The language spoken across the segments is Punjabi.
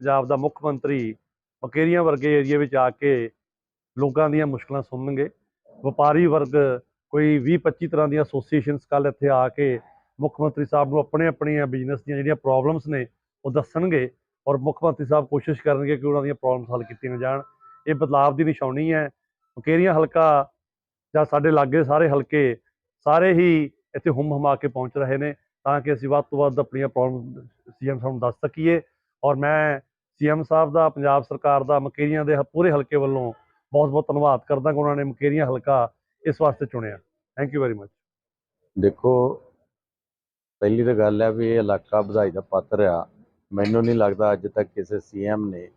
ਪੰਜਾਬ ਦਾ ਮੁੱਖ ਮੰਤਰੀ ਬਕੇਰੀਆਂ ਵਰਗੇ ਏਰੀਆ ਵਿੱਚ ਆ ਕੇ ਲੋਕਾਂ ਦੀਆਂ ਮੁਸ਼ਕਲਾਂ ਸੁਣਨਗੇ। ਵਪਾਰੀ ਵਰਗ, ਕੋਈ 20 25 ਤਰ੍ਹਾਂ ਦੀਆਂ ਐਸੋਸੀਏਸ਼ਨਸ ਕੱਲ ਇੱਥੇ ਆ ਕੇ ਮੁੱਖ ਮੰਤਰੀ ਸਾਹਿਬ ਨੂੰ ਆਪਣੇ ਆਪਣੀਆਂ ਬਿਜ਼ਨਸ ਦੀਆਂ ਜਿਹੜੀਆਂ ਪ੍ਰੋਬਲਮਸ ਨੇ, ਉਹ ਦੱਸਣਗੇ ਔਰ ਮੁੱਖ ਮੰਤਰੀ ਸਾਹਿਬ ਕੋਸ਼ਿਸ਼ ਕਰਨਗੇ ਕਿ ਉਹਨਾਂ ਦੀਆਂ ਪ੍ਰੋਬਲਮਸ ਹੱਲ ਕੀਤੀਆਂ ਜਾਣ। ਇਹ ਬਦਲਾਅ ਦੀ ਨਿਸ਼ਾਨੀ ਹੈ। ਮਕੇਰੀਆਂ ਹਲਕਾ ਜਾਂ ਸਾਡੇ ਲਾਗੇ ਸਾਰੇ ਹਲਕੇ ਸਾਰੇ ਹੀ ਇੱਥੇ ਹੁੰਮ ਹਮਾ ਕੇ ਪਹੁੰਚ ਰਹੇ ਨੇ ਤਾਂ ਕਿ ਅਸੀਂ ਵੱਧ ਤੋਂ ਵੱਧ ਆਪਣੀਆਂ ਪ੍ਰੋਬਲਮ ਸੀਐਮ ਸਾਹਿਬ ਨੂੰ ਦੱਸ ਸਕੀਏ। ਔਰ ਮੈਂ ਸੀਐਮ ਸਾਹਿਬ ਦਾ, ਪੰਜਾਬ ਸਰਕਾਰ ਦਾ, ਮਕੇਰੀਆਂ ਦੇ ਪੂਰੇ ਹਲਕੇ ਵੱਲੋਂ ਬਹੁਤ ਬਹੁਤ ਧੰਨਵਾਦ ਕਰਦਾ ਕਿ ਉਹਨਾਂ ਨੇ ਮਕੇਰੀਆਂ ਹਲਕਾ ਇਸ ਵਾਸਤੇ ਚੁਣਿਆ। ਥੈਂਕ ਯੂ ਵੈਰੀ ਮਚ ਦੇਖੋ, ਪਹਿਲੀ ਤਾਂ ਗੱਲ ਹੈ ਵੀ ਇਹ ਇਲਾਕਾ ਵਧਾਈ ਦਾ ਪਾਤਰ ਆ। ਮੈਨੂੰ ਨਹੀਂ ਲੱਗਦਾ ਅੱਜ ਤੱਕ ਕਿਸੇ ਸੀਐਮ ਨੇ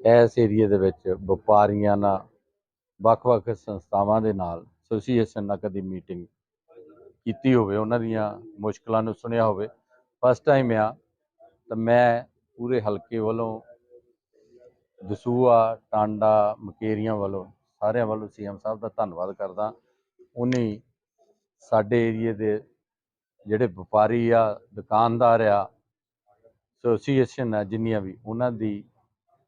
ਇਸ ਏਰੀਏ ਦੇ ਵਿੱਚ ਵਪਾਰੀਆਂ ਨਾਲ, ਵੱਖ-ਵੱਖ ਸੰਸਥਾਵਾਂ ਦੇ ਨਾਲ ਐਸੋਸੀਏਸ਼ਨ ਨਾਲ ਕਦੀ ਮੀਟਿੰਗ ਕੀਤੀ ਹੋਵੇ, ਉਹਨਾਂ ਦੀਆਂ ਮੁਸ਼ਕਲਾਂ ਨੂੰ ਸੁਣਿਆ ਹੋਵੇ। ਫਸਟ ਟਾਈਮ ਆ, ਤਾਂ ਮੈਂ ਪੂਰੇ ਹਲਕੇ ਵੱਲੋਂ ਦਸੂਆ ਟਾਂਡਾ, ਮਕੇਰੀਆਂ ਵੱਲੋਂ ਸਾਰਿਆਂ ਵੱਲੋਂ ਸੀਐਮ ਸਾਹਿਬ ਦਾ ਧੰਨਵਾਦ ਕਰਦਾ। ਉਹਨੇ ਸਾਡੇ ਏਰੀਏ ਦੇ ਜਿਹੜੇ ਵਪਾਰੀ ਆ, ਦੁਕਾਨਦਾਰ ਆ ਐਸੋਸੀਏਸ਼ਨ ਆ, ਜਿੰਨੀਆਂ ਵੀ, ਉਹਨਾਂ ਦੀ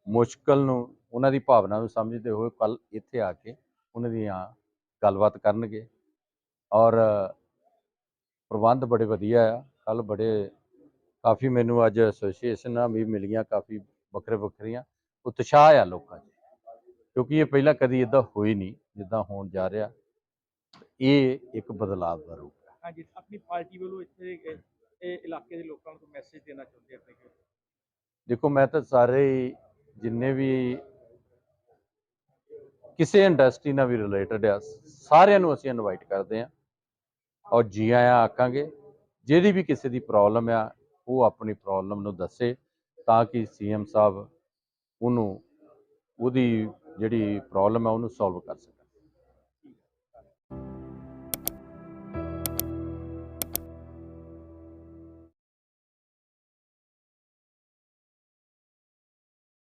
ਮੁਸ਼ਕਲ ਨੂੰ, ਉਹਨਾਂ ਦੀ ਭਾਵਨਾ ਨੂੰ ਸਮਝਦੇ ਹੋਏ ਕੱਲ ਇੱਥੇ ਆ ਕੇ ਉਹਨਾਂ ਦੀਆਂ ਗੱਲਬਾਤ ਕਰਨਗੇ। ਔਰ ਪ੍ਰਬੰਧ ਬੜੇ ਵਧੀਆ ਆ ਕੱਲ ਬੜੇ ਕਾਫੀ ਮੈਨੂੰ ਅੱਜ ਐਸੋਸੀਏਸ਼ਨਾਂ ਵੀ ਮਿਲੀਆਂ ਕਾਫੀ ਵੱਖਰੇ ਵੱਖਰੀਆਂ ਉਤਸ਼ਾਹ ਆ ਲੋਕਾਂ 'ਚ ਕਿਉਂਕਿ ਇਹ ਪਹਿਲਾਂ ਕਦੀ ਇਦਾਂ ਹੋਈ ਨਹੀਂ ਜਿੱਦਾਂ ਹੋਣ ਜਾ ਰਿਹਾ। ਇਹ ਇੱਕ ਬਦਲਾਅ ਦਾ ਰੂਪ ਹੈ। ਹਾਂਜੀ ਆਪਣੀ ਪਾਰਟੀ ਵੱਲੋਂ ਇੱਥੇ ਇਹ ਇਲਾਕੇ ਦੇ ਲੋਕਾਂ ਨੂੰ ਮੈਸੇਜ ਦੇਣਾ ਚਾਹੁੰਦੇ ਆਪਣੇ ਕੋਲ? ਦੇਖੋ ਮੈਂ ਤਾਂ ਸਾਰੇ ਜਿੰਨੇ ਵੀ ਕਿਸੇ ਇੰਡਸਟਰੀ ਨਾਲ ਵੀ ਰਿਲੇਟਡ ਆ ਸਾਰਿਆਂ ਨੂੰ ਅਸੀਂ ਇਨਵਾਈਟ ਕਰਦੇ ਆ ਔਰ ਜੀ ਆਇਆਂ ਆਖਾਂਗੇ ਜਿਹਦੀ ਵੀ ਕਿਸੇ ਦੀ ਪ੍ਰੋਬਲਮ ਆ ਉਹ ਆਪਣੀ ਪ੍ਰੋਬਲਮ ਨੂੰ ਦੱਸੇ ਤਾਂ ਕਿ ਸੀਐਮ ਸਾਹਿਬ ਉਹਨੂੰ, ਉਹਦੀ ਜਿਹੜੀ ਪ੍ਰੋਬਲਮ ਹੈ ਉਹਨੂੰ ਸੋਲਵ ਕਰ ਸਕਣ।